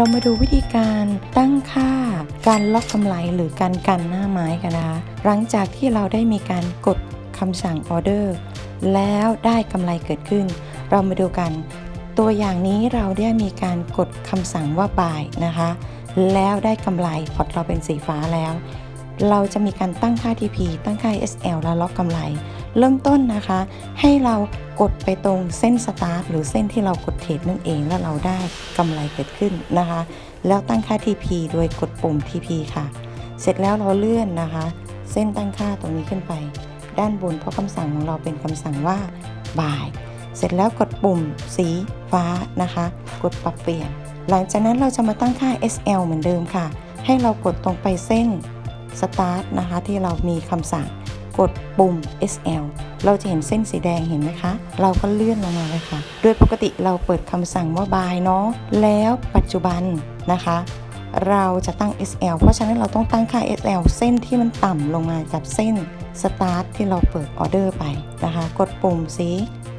เรามาดูวิธีการตั้งค่าการล็อกกำไรหรือการกันหน้าไม้กันนะคะ หลังจากที่เราได้มีการกดคำสั่งออเดอร์แล้วได้กำไรเกิดขึ้น เรามาดูกัน ตัวอย่างนี้เราได้มีการกดคำสั่งว่า buy นะคะ แล้วได้กำไรพอร์ตเราเป็นสีฟ้าแล้ว เราจะมีการตั้งค่า TP ตั้งค่า SL แล้วล็อกกำไร เริ่มต้นนะคะ ให้เรากดไปตรงเส้นสตาร์ทหรือเส้นที่เรากดเทรดนั่นเอง แล้วเราได้กำไรเกิดขึ้นนะคะ แล้วตั้งค่า TP โดยกดปุ่ม TP ค่ะ เสร็จแล้วเราเลื่อนนะคะ เส้นตั้งค่าตรงนี้ขึ้นไป ด้านบนเพราะคำสั่งของเราเป็นคำสั่งว่าบ่าย เสร็จแล้วกดปุ่มสีฟ้านะคะ กดปรับเปลี่ยน หลังจากนั้นเราจะมาตั้งค่า SL เหมือนเดิมค่ะ ให้เรากดตรงไปเส้น Start นะคะ ที่เรามีคำสั่งกดปุ่ม SL เราจะเห็นเส้นสีแดงเห็นไหมคะ เราก็เลื่อนลงมาเลยค่ะ โดยปกติเราเปิดคำสั่งว่า buy เนาะ แล้วปัจจุบันนะคะ เราจะตั้ง SL เพราะฉะนั้นเราต้องตั้งค่า SL เส้นที่มันต่ำลงมาจากเส้น Start ที่เราเปิดออเดอร์ไปนะคะ กดปุ่มสี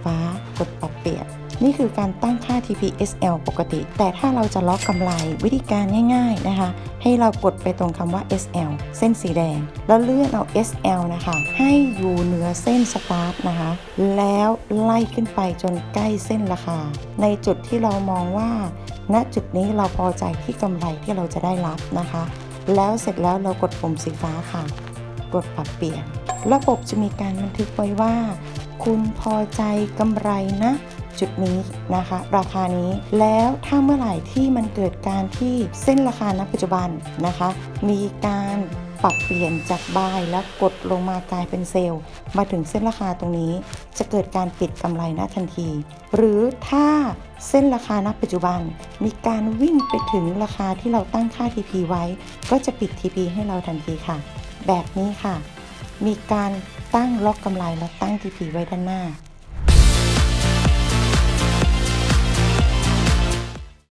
ฟ้ากดปรับเปลี่ยน นี่คือการตั้งค่า TPSL ปกติ แต่ถ้าเราจะล็อกกำไรวิธีการง่าย ๆนะคะ ให้เรากดไปตรงคำว่า SL เส้นสีแดง แล้วเลื่อนเอา SL นะคะ ให้อยู่เหนือเส้น Start นะคะ แล้วไล่ขึ้นไปจนใกล้เส้นราคา ในจุดที่เรามองว่า ณจุดนี้เราพอใจที่กำไรที่เราจะได้รับนะคะ แล้วเสร็จแล้วเรากดปุ่มสีฟ้าค่ะ กดปรับเปลี่ยน ระบบจะมีการบันทึกไว้ว่า คุณพอใจกำไรนะ จุดนี้นะคะ ราคานี้แล้วถ้าเมื่อไหร่ที่มันเกิดการที่เส้นราคาณปัจจุบันนะคะ มีการปรับเปลี่ยนจากบายแล้วกดลงมากลายเป็นเซลล์ มาถึงเส้นราคาตรงนี้ จะเกิดการปิดกำไรณทันที หรือถ้าเส้นราคาณปัจจุบัน มีการวิ่งไปถึงราคาที่เราตั้งค่า TP ไว้ ก็จะปิด TP ให้เราทันทีค่ะ แบบนี้ค่ะ มีการตั้งล็อกกำไรและตั้ง TP ไว้ด้านหน้า